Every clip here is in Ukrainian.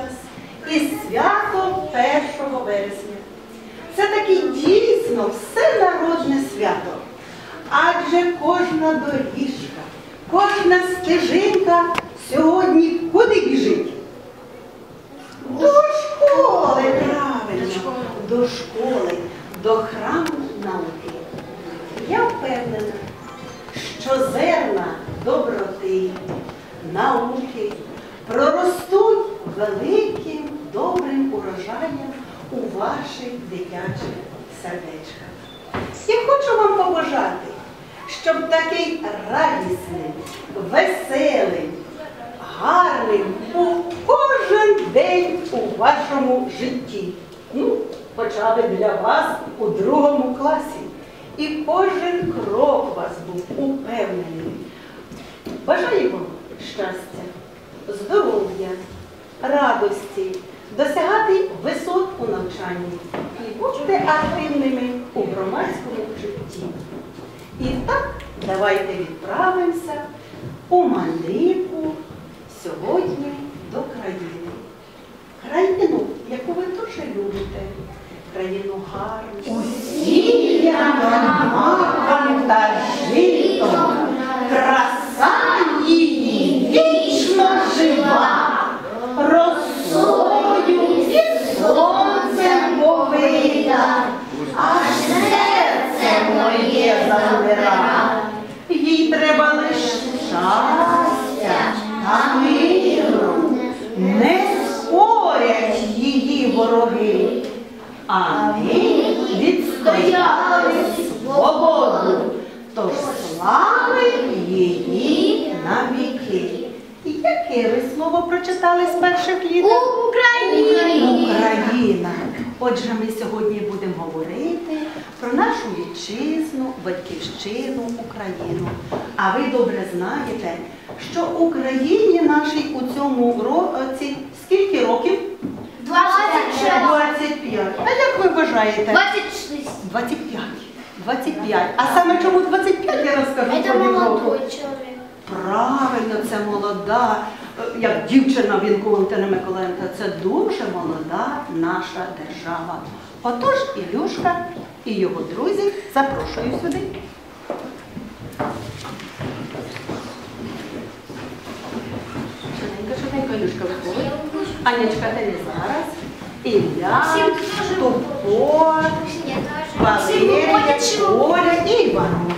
вас із святом 1 вересня. Це таке дійсно всенародне свято. Адже кожна доріжка, кожна стежинка сьогодні куди біжить? До школи, правильно, до школи, до храму науки. Я впевнена, що зерна доброти, науки проростуть великим добрим урожаєм у ваших дитячих сердечках. Я хочу вам побажати, щоб такий радісним, веселим, гарним був кожен день у вашому житті. Ну, хоча б для вас у другому класі. І кожен крок вас був упевнений. Бажаю вам щастя, здоров'я, радості, досягати висот у навчанні і будьте активними у громадському житті. І так, давайте відправимося у мандрівку сьогодні до країни. Країну, яку ви дуже любите, країну гарну. Усіяна маком та житом, вороги, а ми відстояли свободу, тож слави її на віки. Яке ви слово прочитали з перших літер? Україна. Україна. Отже, ми сьогодні будемо говорити про нашу вітчизну, батьківщину, Україну. А ви добре знаєте, що Україні нашій у цьому році скільки років? 26. 25. А як ви вважаєте? 26. 25. 25. А саме чому 25 я розкажу Это про Європу. человек. Правильно, це молода, як дівчина Вінку Валентина Миколаївна, це дуже молода наша держава. Отож, Ілюшка і його друзі запрошую сюди. Швиденько, швиденько, Ілюшка виходить. Анечка, ти не зараз. Ілля, Всім дуже Тупо, Мне тоже. Валерія, Оля і Іван.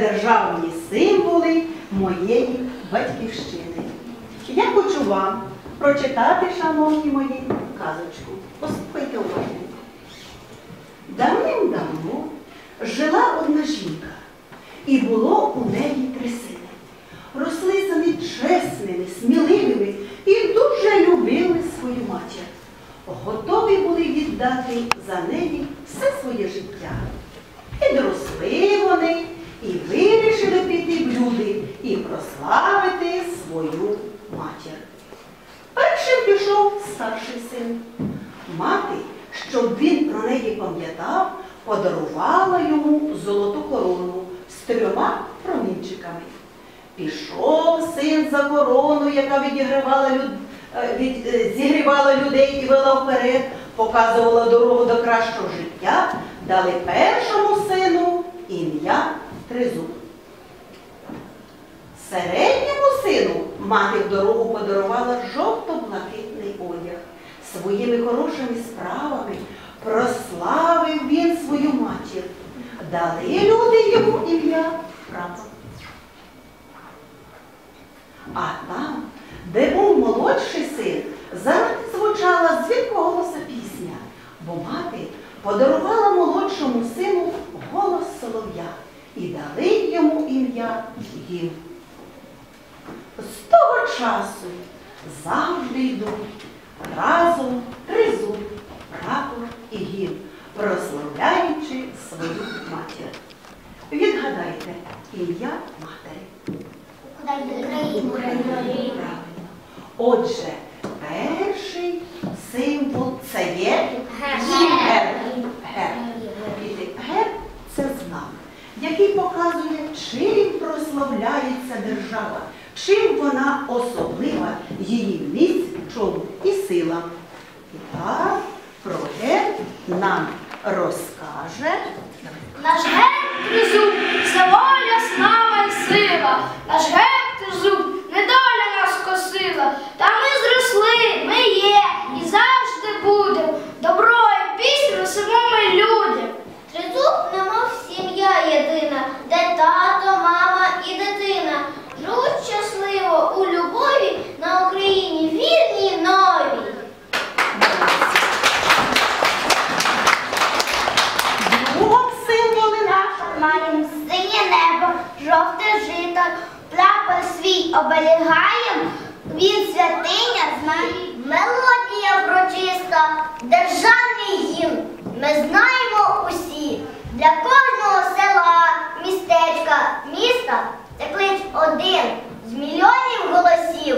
Державні символи моєї батьківщини. Я хочу вам прочитати, шановні мої, казочку. Послухайте уважно. Давним-давно жила одна жінка, і було у неї три сини. Росли самі чесними, сміливими і дуже любили свою матір. Готові були віддати за неї все своє життя. Підросли вони і вирішили піти в люди і прославити свою матір. Першим пішов старший син. Мати, щоб він про неї пам'ятав, подарувала йому золоту корону з трьома промінчиками. Пішов син за корону, яка відігравала люд... е, від... е, зігрівала людей і вела вперед, показувала дорогу до кращого життя, дали першому сину ім'я Тризуб. Середньому сину мати в дорогу подарувала жовто-блакитний одяг. Своїми хорошими справами прославив він свою матір. Дали люди йому ім'я Прапор. А там, де був молодший син, зараз звучала звідкоголоса пісня, бо мати подарувала молодшому сину голос солов'я і дали йому ім'я Гім. З того часу завжди йдуть разом тризуб, прапор і гімн, прославляючи свою матір. Відгадайте ім'я матері. Правильно. Отже, перший символ це є. Герб. Діти, Герб це знак, який показує, чим прославляється держава, чим вона особлива, її місць, чому і сила. І так, про герб нам розкаже. Наш герб тризуб це воля, слава і сила. Наш герб тризуб недоля нас косила. Та ми зросли, ми є і завжди будемо. Добро і пісню несемо ми людям. Тризуб, немов сім'я єдина, де тато, мама і дитина. Живуть щасливо у любові на Україні вільній новій. Двох символи нашого. Маєм синє небо, жовте жито, прапор свій оберігаєм, він святиня знає. Мелодія врочиста, державний гімн. Ми знаємо усі. Для кожного села, містечка, міста це клич один з мільйонів голосів.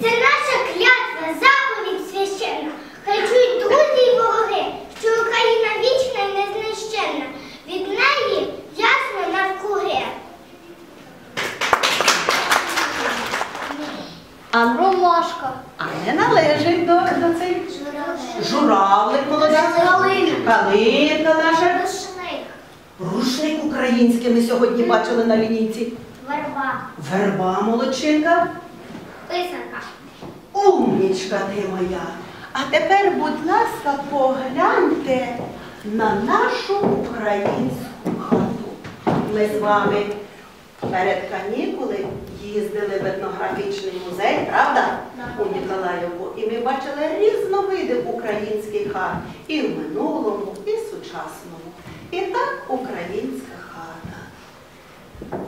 Це наша клятва, заповідь священна. Хай чують друзі й вороги, що Україна вічна і незнищенна. Від неї ясно навкруги. А. А не належить до, до цих журавлик молода. Калинка наша. Рушник. Рушник український ми сьогодні бачили на лінійці. Верба. Верба молодчинка. Писанка. Умнічка ти моя. А тепер, будь ласка, погляньте на нашу українську хату. Ми з вами перед канікули їздили в етнографічний музей, правда? У Ніколаєву. І ми бачили різновиди українських хат і в минулому, і в сучасному. І так українська хата.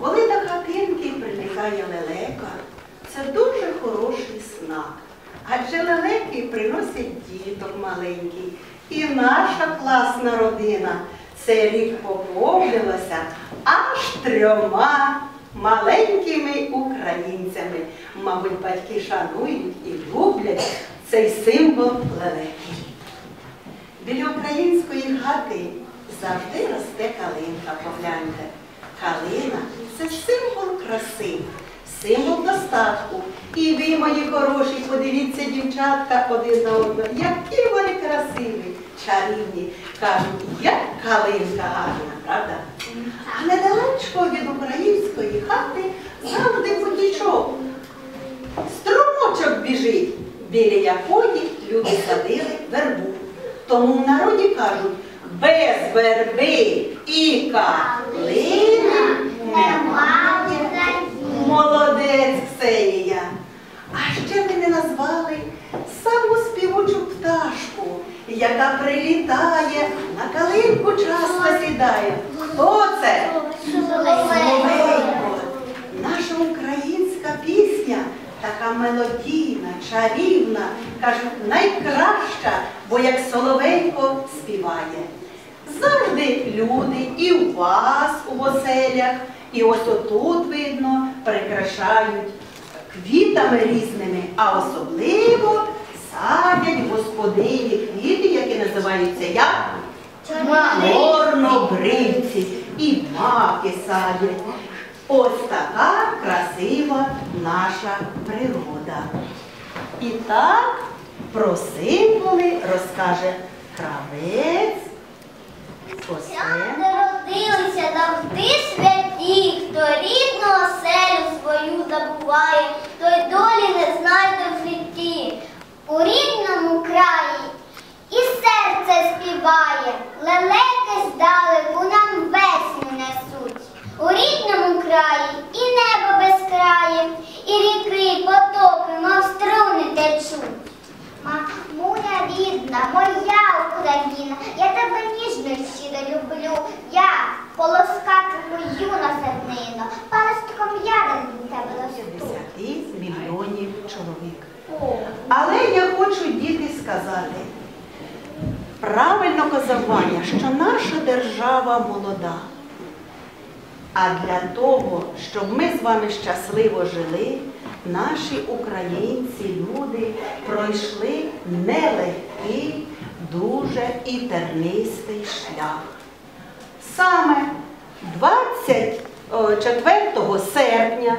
Коли до хатинки прилітає лелека, це дуже хороший знак. Адже лелеки приносять діток маленьких. І наша класна родина цей рік поповнилася аж трьома маленькими українцями. Мабуть, батьки шанують і люблять цей символ лелеки. Біля української хати завжди росте калинка, погляньте. Калина це символ краси, символ достатку. І ви, мої хороші, подивіться, дівчатка, один на одного, які вони красиві, чарівні. Кажуть, як калинка гарна, правда? А недалечко від української хати завжди потічок. Струмочок біжить, біля якої люди садили вербу. Тому в народі кажуть, без верби і калини Нема немає. Молодець, Ксенія. А ще ви не назвали саму співучу пташку, яка прилітає, на калинку часто сідає. Хто це? Соловейко. Наша українська пісня така мелодійна, чарівна, кажуть, найкраща, бо як Соловейко співає. Завжди люди і у вас у оселях, і ось отут видно, прикрашають квітами різними, а особливо садять господині квіти, які називаються як? Чорнобривці і маки садять. Ось така красива наша природа. І так про символи розкаже кравець. Там, де завжди святі, хто рідну оселю свою забуває, той долі не знайде в житті. У рідному краї і серце співає, лелеки здалеку нам весну несуть. У рідному краї і небо безкрає, і ріки, і потоки, мов струни течуть. Мамуля рідна, моя Україна, я тебе ніжно й щиро люблю. Я полоскатиму юна зернино, палистком ядом від тебе росту. 50 мільйонів чоловік. Але я хочу діти сказати, правильно казування, що наша держава молода. А для того, щоб ми з вами щасливо жили, наші українці, люди пройшли нелегкий, дуже і тернистий шлях. Саме 24 серпня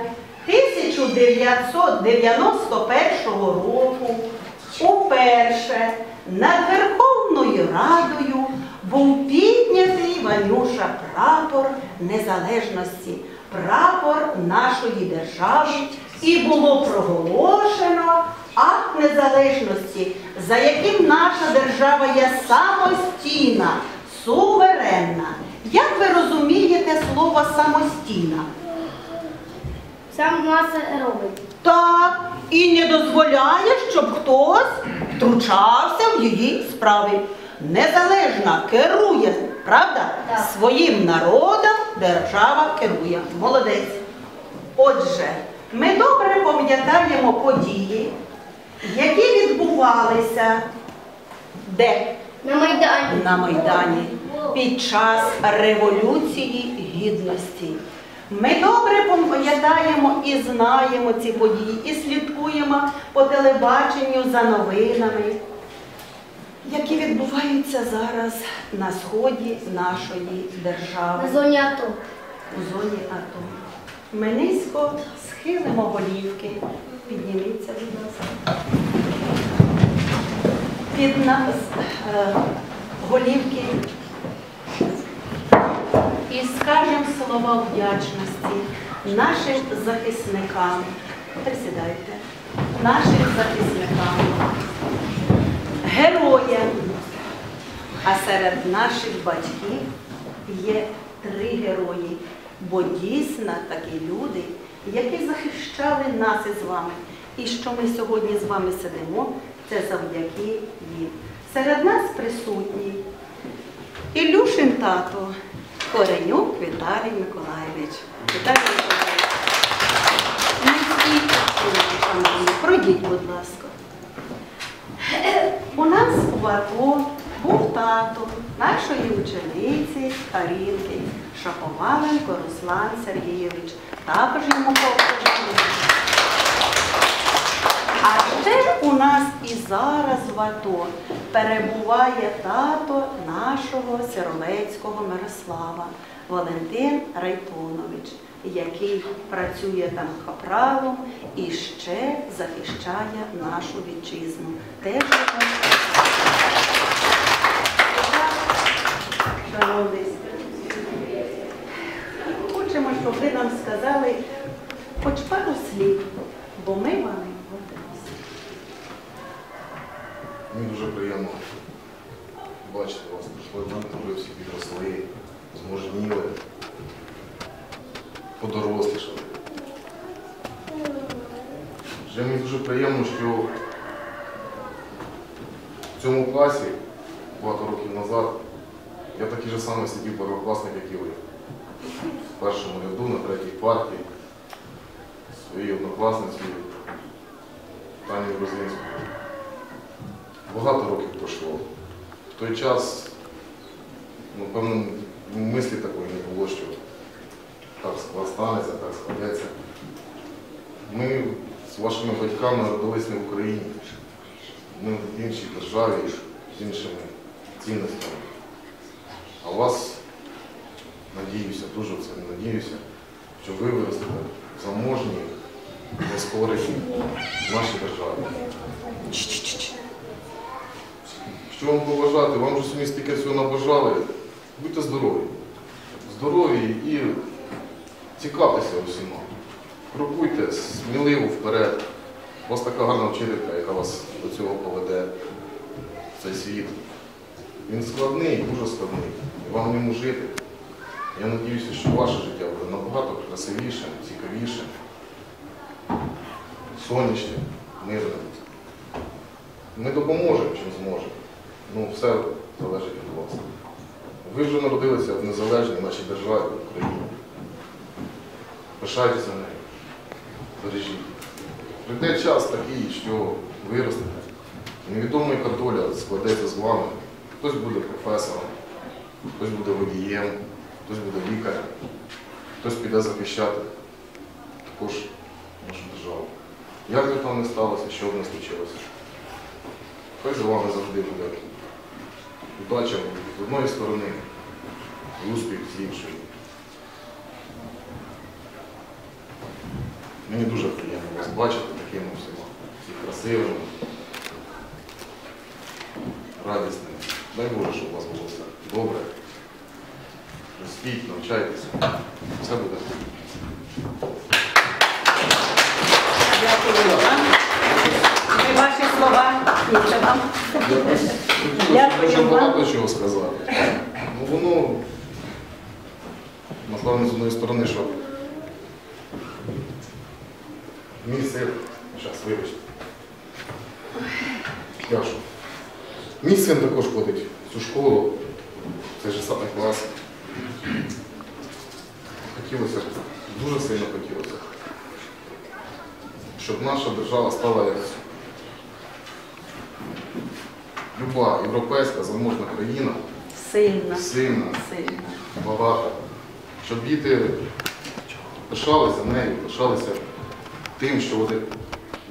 1991 року уперше над Верховною Радою був піднятий Ванюша прапор незалежності, прапор нашої держави, і було проголошено акт незалежності, за яким наша держава є самостійна, суверенна. Як ви розумієте слово самостійна? Сам маса робить. Так, і не дозволяє, щоб хтось втручався в її справи. Незалежна керує, правда? Так. Своїм народом держава керує. Молодець. Отже, ми добре пам'ятаємо події, які відбувалися де? На Майдані. на Майдані під час Революції Гідності. Ми добре пам'ятаємо і знаємо ці події, і слідкуємо по телебаченню за новинами, які відбуваються зараз на сході нашої держави На зоні АТО. у зоні АТО. Ми низько схилимо голівки. Підніміться, будь ласка. Під нас е, голівки і скажемо слова вдячності нашим захисникам. Присідайте. Нашим захисникам. А серед наших батьків є три герої, бо дійсно такі люди, які захищали нас із вами. І що ми сьогодні з вами сидимо, це завдяки їм. Серед нас присутній Ілюшин тато, Коренюк Віталій Миколаєвич. Віталій Миколаєвич. Пройдіть, будь ласка. У нас в АТО був тато нашої учениці Карінки Шаповаленко Руслан Сергійович. Також йому повторюємо. А ще у нас і зараз в АТО перебуває тато нашого Сировецького Мирослава Валентин Райтонович, який працює там капралом і ще захищає нашу вітчизну. Теж його хочемо, щоб ви нам сказали хоч пару слів, бо ми вами гордимося. Мені дуже приємно бачити вас. В мене вже всі підросли, зможніли, подорослішали. Вже мені дуже приємно, що в цьому класі багато років назад я такий же самий сидів первокласник, як і ви. В першому ряду на третій парті своїй однокласниці Тані Грузинської. Багато років пройшло. В той час, ну, певно, мислі такої не було, що так станеться, так складеться. Ми з вашими батьками народились не в Україні. Ми в іншій державі з іншими цінностями. А вас, надіюся, дуже в це надіюся, що ви виростете заможні, безкорисні в нашій державі. Що вам побажати? Вам вже сьогодні стільки всього набажали. Будьте здорові. Здорові і цікавтеся усіма. Крокуйте сміливо вперед. У вас така гарна вчителька, яка вас до цього поведе в цей світ. Він складний, дуже складний. Вам в ньому жити. Я сподіваюся, що ваше життя буде набагато красивішим, цікавішим, сонячним, мирним. Ми допоможемо, чим зможемо. Ну, все залежить від вас. Ви вже народилися в незалежній нашій державі, Україні. Пишайтеся нею. Бережіть. Прийде час такий, що виростете. І невідомо, яка доля складеться з вами. Хтось буде професором, хтось буде водієм, хтось буде лікарем, хтось піде захищати також нашу державу. Як би там не сталося, що б не случилося. Хай за вами завжди буде удача з одної сторони і успіх з іншої. Мені дуже приємно вас бачити такими всіма, всі красивими, радісними. Дай Боже, щоб у вас було все добре. Ростіть, навчайтеся. Все буде. Дякую вам. Ми ваші слова і вам. Я Дякую дуже багато чого сказати. Ну воно, напевно, з одної сторони, що мій син, зараз вибачте. Що? Мій син також ходить в цю школу, цей же самий клас. Хотілося б, дуже сильно хотілося, щоб наша держава стала як люба європейська заможна країна, Сильно. сильна, Сильно. багата, щоб діти пишалися нею, пишалися тим, що вони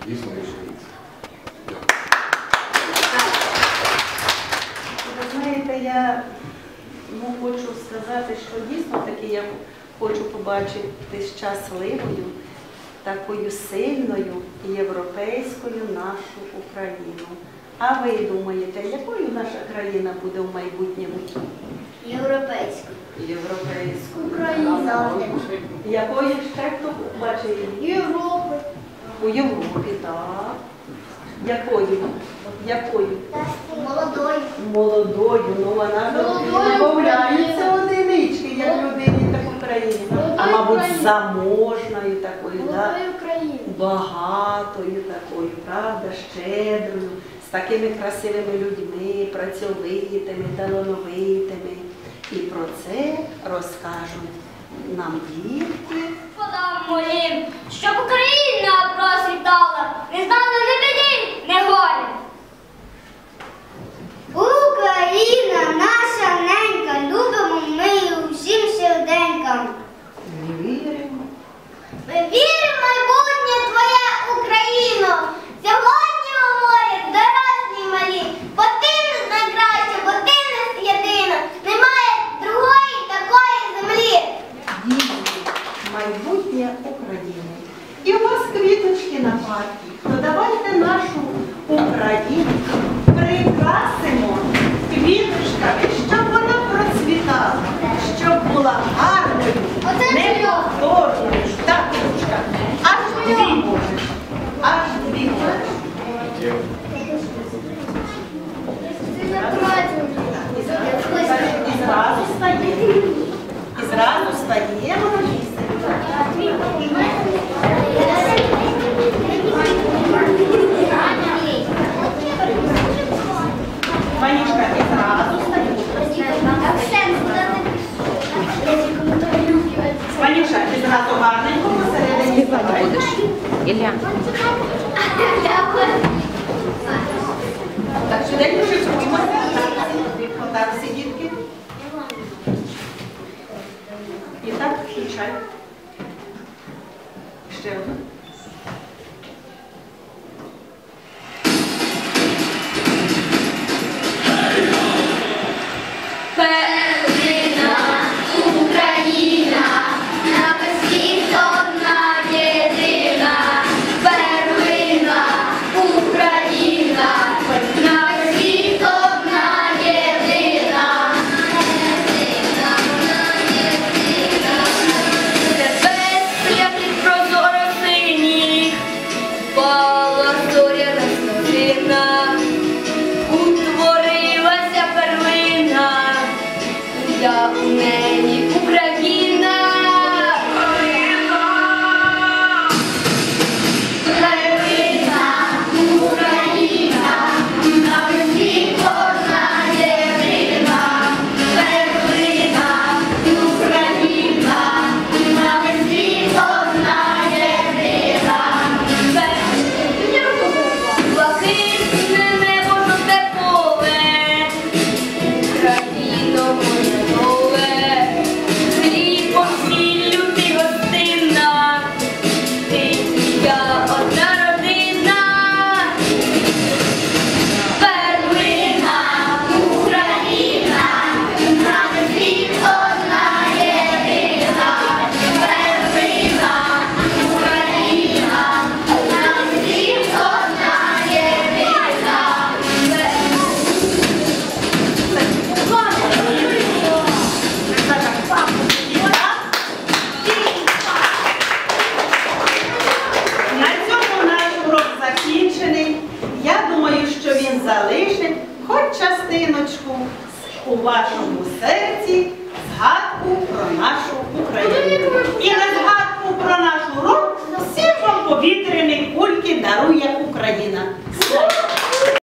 дійсно є українці. Дякую. Ви знаєте, я ну, хочу сказати, що дійсно таки я хочу побачити щасливою, такою сильною європейською нашу Україну. А ви думаєте, якою наша країна буде в майбутньому? Європейську. Європейською. Україна. Якою ще хто бачить? Європи. У Європі, так. Якою? Якою? Молодою. Молодою, ну вона домовляється одинички, як людині так Україні. А мабуть, заможною такою, да? Багатою такою, правда, щедрою, з такими красивими людьми, працьовитими, талановитими. І про це розкажуть нам дітки. Моїм, щоб Україна процвітала, не знала ні біди, не горя. Україна наша ненька, любимо ми усім серденькам. Ми віримо. Ми віримо майбутнє твоє Україно. Сьогодні говорять дорослі малі, бо ти найкраща, бо ти нас єдина. Немає другої такої землі. діти, майбутнє України. І у вас квіточки на парті. То давайте нашу Україну прикрасимо квіточками, щоб вона процвітала, щоб була гарною, Оце неповторною. Так, Квіточка, аж дві можеш. Аж дві можеш. Ти не працюєш. І Включайте зразу гарненько посередині. Співати будеш. Ілля.